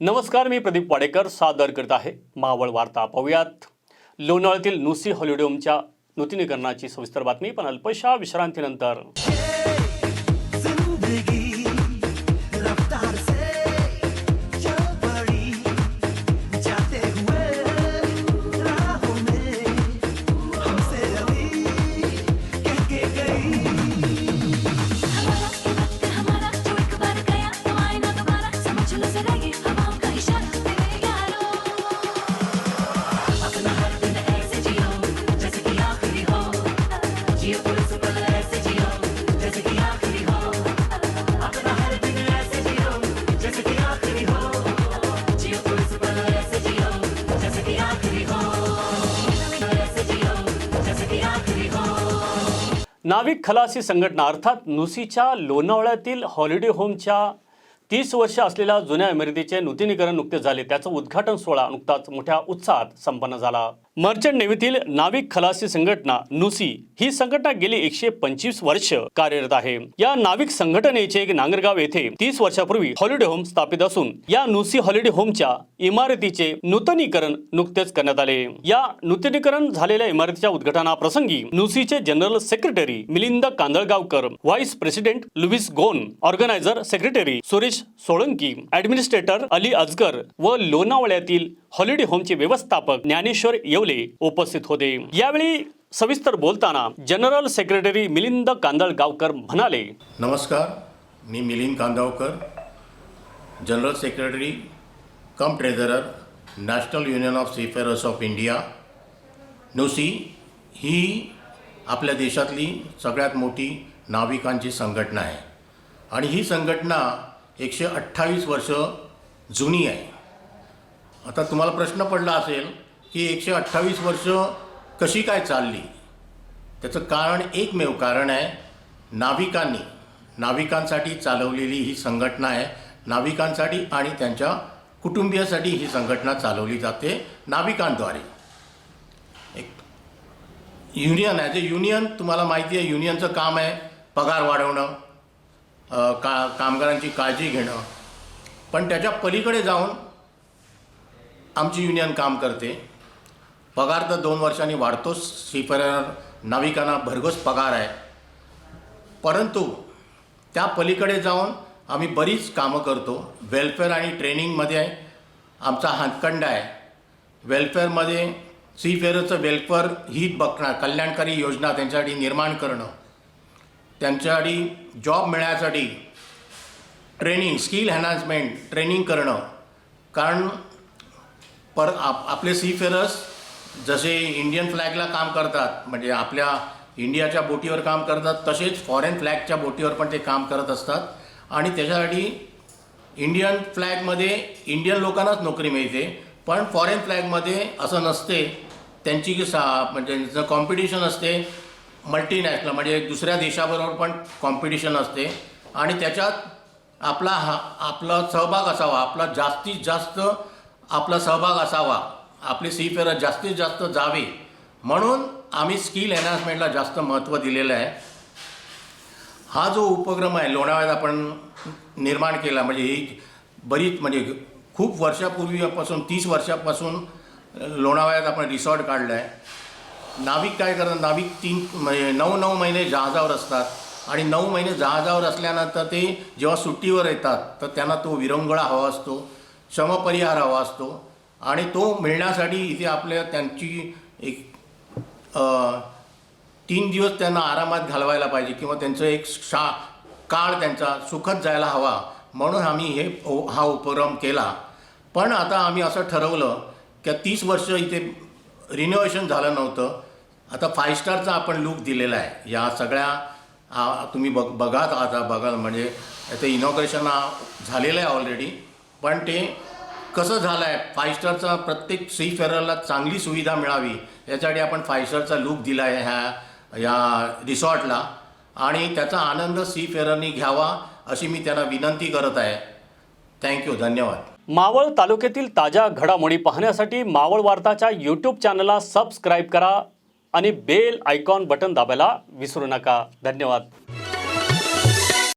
नमस्कार मी प्रदीप वाडेकर सादर करत आहे मावळ वार्ता. पाहूयात. लोणावळ्यातील नुसी हॉलिडोमच्या नूतनीकरणाची सविस्तर बातमी पण अल्पशा विश्रांतीनंतर. नाविक खलासी संघटना अर्थात नुसीच्या लोणावळ्यातील हॉलिडे होमच्या तीस वर्ष असलेल्या जुन्या इमारतीचे नूतनीकरण नुकते झाले. त्याचं उद्घाटन सोहळा नुकताच मोठ्या उत्साहात संपन्न झाला. मर्चंट नेव्हीतील नाविक खलासी संघटना नुसी ही संघटना गेली एकशे पंचवीस वर्ष कार्यरत आहे. या नाविक संघटनेचे एक नांगरगाव येथे तीस वर्षापूर्वी हॉलिडे होम स्थापित असून या नुसी हॉलिडे होमच्या इमारतीचे नूतनीकरण नुकतेच करण्यात आले. या नूतनीकरण झालेल्या इमारतीच्या उद्घाटनाप्रसंगी नुसीचे general secretary Milind Kandalgaonkar vice president Louis गोन organiser secretary Suresh Solanki administrator Ali Asghar व लोणावळ्यातील हॉलिडे होमचे व्यवस्थापक ज्ञानेश्वर येवले उपस्थित होते. यावेळी सविस्तर बोलताना जनरल सेक्रेटरी मिलिंद कांदळगावकर म्हणाले. नमस्कार मी Milind Kandavkar general secretary cum treasurer national union of seafarers of India. NUSI ही आपल्या देशातली सगळ्यात मोठी नाविकांची संघटना आहे. आणि ही संघटना एकशे अठ्ठावीस वर्ष जुनी आहे. आता तुम्हाला प्रश्न पडला असेल की एकशे अठ्ठावीस वर्ष कशी काय चालली? त्याचं कारण एकमेव कारण आहे नाविकांनी. नाविकांसाठी चालवलेली ही संघटना आहे. नाविकांसाठी आणि त्यांच्या कुटुंबियासाठी ही संघटना चालवली जाते नाविकांद्वारे. एक युनियन आहे. जे युनियन तुम्हाला माहिती आहे युनियनचं काम आहे पगार वाढवणं का कामगारांची काळजी घेणं. पण त्याच्या पलीकडे जाऊन आमची युनियन काम करते. पगार तर दोन वर्षांनी वाढतोच. सीफेअर नाविकांना भरघोस पगार आहे. परंतु त्या पलीकडे जाऊन आम्ही बरीच कामं करतो. वेलफेअर आणि ट्रेनिंगमध्ये आमचा हातखंडा आहे. वेलफेअरमध्ये सीफेअरचं वेलफेअर ही बघणार कल्याणकारी योजना त्यांच्यासाठी निर्माण करणं त्यांच्यासाठी जॉब मिळण्यासाठी ट्रेनिंग स्किल एन्हान्समेंट ट्रेनिंग करणं. कारण पर आप आपले सीफेअरर्स जसे इंडियन फ्लॅगला काम करतात म्हणजे आपल्या इंडियाच्या बोटीवर काम करतात तसेच फॉरेन फ्लॅगच्या बोटीवर पण ते काम करत असतात. आणि त्याच्यासाठी इंडियन फ्लॅगमध्ये इंडियन लोकांनाच नोकरी मिळते पण फॉरेन फ्लॅगमध्ये असं नसते. त्यांची सा म्हणजे जर कॉम्पिटिशन असते मल्टीनॅशनल म्हणजे दुसऱ्या देशाबरोबर पण कॉम्पिटिशन असते. आणि त्याच्यात आपला हा आपला सहभाग असावा आपला जास्तीत जास्त आपला सहभाग असावा. आपले सीफेअर जास्तीत जास्त जावे. म्हणून आम्ही स्किल एनहान्समेंटला जास्त महत्त्व दिलेलं आहे. हा जो उपक्रम आहे लोणावळ्यात आपण निर्माण केला म्हणजे ही बरीच म्हणजे खूप वर्षापूर्वीपासून तीस वर्षापासून लोणावळ्यात आपण रिसॉर्ट काढलं आहे नाविक काय करतात नाविक तीन म्हणजे नऊ नऊ महिने जहाजावर असतात. आणि नऊ महिने जहाजावर असल्यानंतर ते जेव्हा सुट्टीवर येतात तर त्यांना तो विरंगुळा हवा असतो श्रमपरिहार हवा असतो. आणि तो मिळण्यासाठी इथे आपल्या त्यांची एक तीन दिवस त्यांना आरामात घालवायला पाहिजे किंवा त्यांचं एक शा काळ त्यांचा सुखद जायला हवा म्हणून आम्ही हे ओ- हा उपक्रम केला. पण आता आम्ही असं ठरवलं की तीस वर्ष इथे रिनोव्हेशन झालं नव्हतं. आता फाय स्टारचा आपण लूक दिलेला आहे. या सगळ्या तुम्ही बघ बघात आता बघा म्हणजे ते इनॉग्रेशन झालेलं आहे ऑलरेडी पण ते कसं झालं आहे फाय स्टारचा प्रत्येक सीफेअरला चांगली सुविधा मिळावी यासाठी आपण फाय स्टारचा लूक दिला आहे ह्या या रिसॉर्टला आणि त्याचा आनंद सीफेअरनी घ्यावा अशी मी त्यांना विनंती करत आहे. थँक्यू धन्यवाद. मावळ तालुक्यातील ताज्या घडामोडी पाहण्यासाठी मावळ वार्ताच्या यूट्यूब चॅनलला सबस्क्राईब करा आणि बेल आयकॉन बटन दाबायला विसरू नका. धन्यवाद.